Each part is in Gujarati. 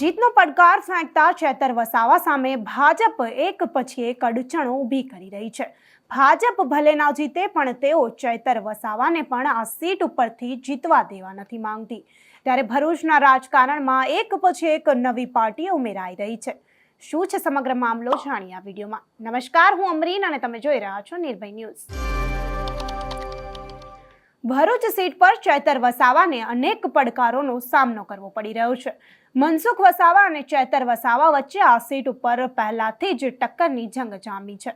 જીતનો પડકાર ફેંકતા ચેતર વસાવા સામે ભાજપ એક પછી એક અડચણો ઊભી કરી રહી છે. ભાજપ ભલે ના જીતે પણ તેઓ ચેતર વસાવાને પણ આ સીટ ઉપરથી જીતવા દેવા નથી માંગતી. ત્યારે ભરૂચના રાજકારણમાં એક પછી એક નવી પાર્ટી ઉમેરાઈ રહી છે. શું છે સમગ્ર મામલો? જાણીએ આ વિડીયોમાં. નમસ્કાર, હું અમરીન અને તમે જોઈ રહ્યા છો નિર્ભય ન્યૂઝ. ભરૂચ સીટ પર ચેતર વસાવાને અનેક પડકારોનો સામનો કરવો પડી રહ્યો છે. મનસુખ વસાવા અને ચેતર વસાવા વચ્ચે આ સીટ ઉપર પહેલાથી જ ટક્કરની જંગ જામી છે.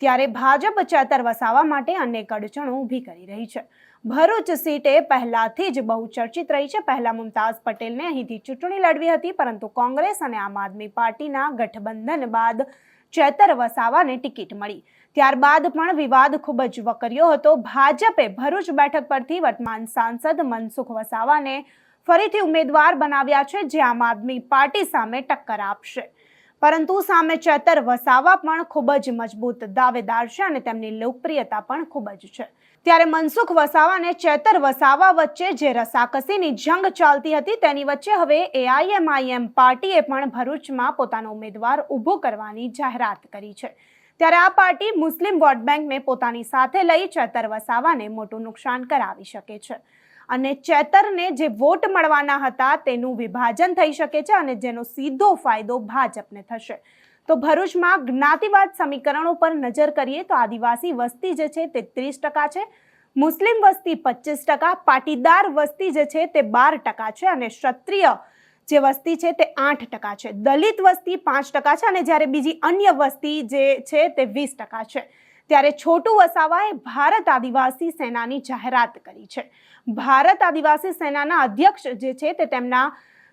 ત્યારે ભાજપ ચેતર વસાવા માટે અનેક અડચણો ઊભી કરી રહી છે. ભરૂચ સીટે પહેલાથી જ બહુ ચર્ચિત રહી છે. પહેલા મુમતાઝ પટેલને અહીંથી ચૂંટણી લડવી હતી, પરંતુ કોંગ્રેસ અને આમ આદમી પાર્ટીના ગઠબંધન બાદ ચેતર વસાવાને ટિકિટ મળી. ત્યારબાદ પણ વિવાદ ખૂબ જ વકર્યો હતો. ભાજપે ભરૂચ બેઠક પરથી વર્તમાન સાંસદ મનસુખ વસાવાને ફરીથી ઉમેદવાર બનાવ્યા છે, જે આમ આદમી પાર્ટી સામે ટક્કર આપશે. પરંતુ સામે ચેતર વસાવા પણ ખૂબ જ મજબૂત દાવેદાર છે અને તેમની લોકપ્રિયતા પણ ખૂબ જ છે. ત્યારે મનસુખ વસાવા અને ચેતર વસાવા વચ્ચે જે રસાકસીની જંગ ચાલતી હતી તેની વચ્ચે હવે એઆઈએમઆઈએમ પાર્ટીએ પણ ભરૂચમાં પોતાનો ઉમેદવાર ઊભો કરવાની જાહેરાત કરી છે. ત્યારે આ પાર્ટી મુસ્લિમ વોટ બેંકને પોતાની સાથે લઈ ચેતર વસાવાને મોટું નુકસાન કરાવી શકે છે. અને ચેતરને જે વોટ મળવાના હતા તેનું વિભાજન થઈ શકે છે અને જેનો સીધો ફાયદો ભાજપને થશે. તો ભરૂચમાં જ્ઞાતિવાદ સમીકરણો પર નજર કરીએ તો આદિવાસી વસ્તી જે છે તે ત્રીસ ટકા છે, મુસ્લિમ વસ્તી પચીસ ટકા, પાટીદાર વસ્તી જે છે તે બાર ટકા છે અને ક્ષત્રિય જે વસ્તી છે તે આઠ ટકા છે. દલિત વસ્તી પાંચ ટકા છે અને જ્યારે બીજી અન્ય વસ્તી જે છે તે વીસ ટકા છે. ત્યારે છોટુ વસાવાએ ભારત આદિવાસી સેનાની જાહેરાત કરી છે. ભારત આદિવાસી સેનાના અધ્યક્ષ જે છે તે તેમના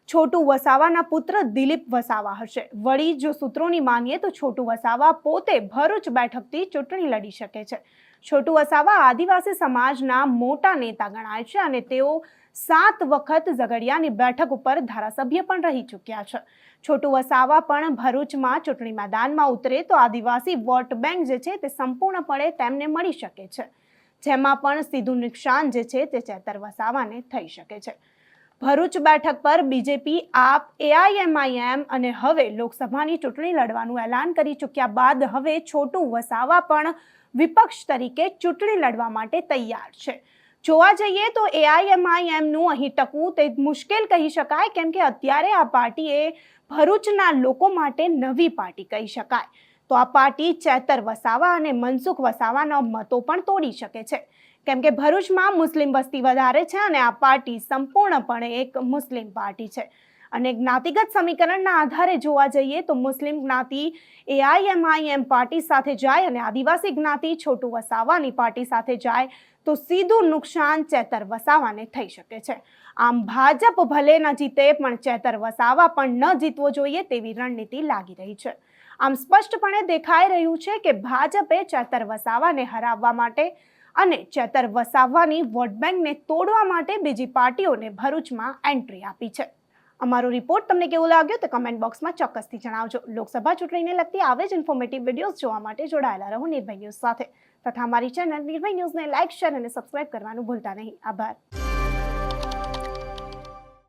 છોટુ વસાવાના પુત્ર દિલીપ વસાવા હશે. વળી જો સૂત્રોની માનીએ તો છોટુ વસાવા પોતે ભરૂચ બેઠકથી ચૂંટણી લડી શકે છે. છોટુ વસાવા આદિવાસી સમાજના મોટા નેતા ગણાય છે અને તેઓ સાત વખત ઝઘડિયાની બેઠક ઉપર ધારાસભ્ય પણ રહી ચૂક્યા છે. છોટુ વસાવા પણ ભરૂચમાં ચૂંટણી મેદાનમાં ઉતરે તો આદિવાસી વોટ બેંક જે છે તે સંપૂર્ણપણે તેમને મળી શકે છે. જેમાં પણ સીધું નુકસાન જે છે તે ચેતર વસાવાને થઈ શકે છે. ભરૂચ બેઠક પર બીજેપી આપ, એઆઈએમઆઈએમ અને હવે લોકસભાની ચૂંટણી લડવાનું એલાન કરી ચૂક્યા બાદ હવે છોટુ વસાવા પણ વિપક્ષ તરીકે ચૂંટણી લડવા માટે તૈયાર છે. જોવા જઈએ તો એઆઈએમઆઈએમનું અહીં ટકવું તે મુશ્કેલ કહી શકાય, કેમ કે અત્યારે આ પાર્ટી એ ભરૂચના લોકો માટે નવી પાર્ટી કહી શકાય. તો આ પાર્ટી ચેતર વસાવા અને મનસુખ વસાવાના મતો પણ તોડી શકે છે. કેમ કે ભરૂચમાં મુસ્લિમ વસ્તી વધારે છે અને આ પાર્ટી સંપૂર્ણપણે એક મુસ્લિમ પાર્ટી છે. અને જ્ઞાતિગત સમીકરણના આધારે જોવા જઈએ તો મુસ્લિમ જ્ઞાતિ એઆઈએમઆઈએમ પાર્ટી સાથે જાય અને આદિવાસી જ્ઞાતિ છોટું વસાવાની પાર્ટી સાથે જાય તો સીધું નુકસાન ચેતર વસાવાને થઈ શકે છે. આમ ભાજપ ભલે ન જીતે પણ ચેતર વસાવા પણ ન જીતવો જોઈએ તેવી રણનીતિ લાગી રહી છે. આમ સ્પષ્ટપણે દેખાઈ રહ્યું છે કે ભાજપે ચેતર વસાવાને હરાવવા માટે અને ચેતર વસાવવાની વોટ બેંકને તોડવા માટે બીજી પાર્ટીઓને ભરૂચમાં એન્ટ્રી આપી છે. અમારો રિપોર્ટ તમને કેવો લાગ્યો તે કમેન્ટ બોક્સમાં ચોક્કસથી જણાવજો. લોકસભા ચૂંટણીને લગતી આવે જ ઇન્ફોર્મેટિવ વિડીયોઝ જોવા માટે જોડાયેલા રહો નિર્ભય ન્યૂઝ સાથે. તથા અમારી ચેનલ નિર્ભય ન્યૂઝને લાઇક શેર અને સબસ્ક્રાઇબ કરવાનું ભૂલતા નહીં. આભાર.